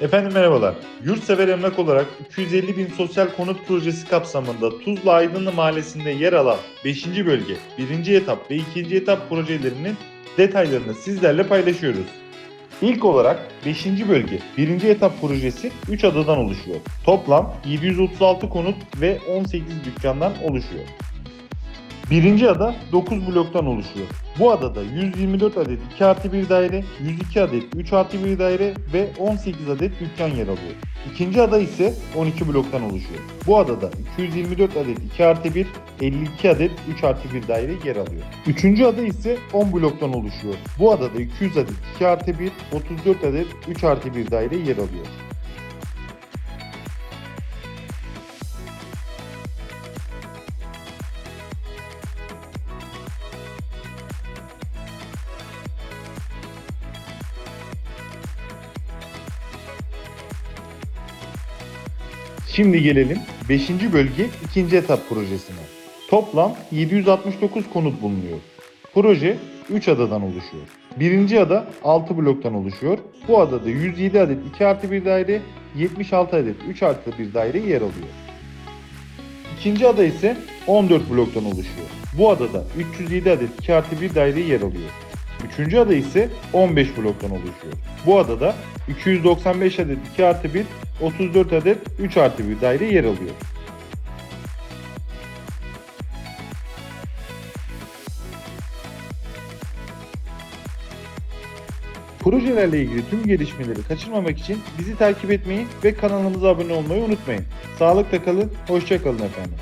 Efendim merhabalar. Yurtsever Emlak olarak 250 bin sosyal konut projesi kapsamında Tuzla Aydınlı Mahallesi'nde yer alan 5. bölge, 1. etap ve 2. etap projelerinin detaylarını sizlerle paylaşıyoruz. İlk olarak 5. bölge 1. etap projesi 3 adadan oluşuyor. Toplam 736 konut ve 18 dükkandan oluşuyor. Birinci ada 9 bloktan oluşuyor. Bu adada 124 adet 2 artı 1 daire, 102 adet 3 artı 1 daire ve 18 adet dükkan yer alıyor. İkinci ada ise 12 bloktan oluşuyor. Bu adada 224 adet 2 artı 1, 52 adet 3 artı 1 daire yer alıyor. Üçüncü ada ise 10 bloktan oluşuyor. Bu adada 200 adet 2 artı 1, 34 adet 3 artı 1 daire yer alıyor. Şimdi gelelim 5. bölge 2. etap projesine. Toplam 769 konut bulunuyor. Proje 3 adadan oluşuyor. Birinci ada 6 bloktan oluşuyor. Bu adada 107 adet 2 artı 1 daire, 76 adet 3 artı 1 daire yer alıyor. İkinci ada ise 14 bloktan oluşuyor. Bu adada 307 adet 2 artı 1 daire yer alıyor. Üçüncü ada ise 15 bloktan oluşuyor. Bu adada 295 adet 2 artı 1, 34 adet 3 artı 1 daire yer alıyor. Projelerle ilgili tüm gelişmeleri kaçırmamak için bizi takip etmeyi ve kanalımıza abone olmayı unutmayın. Sağlıkla kalın, hoşça kalın efendim.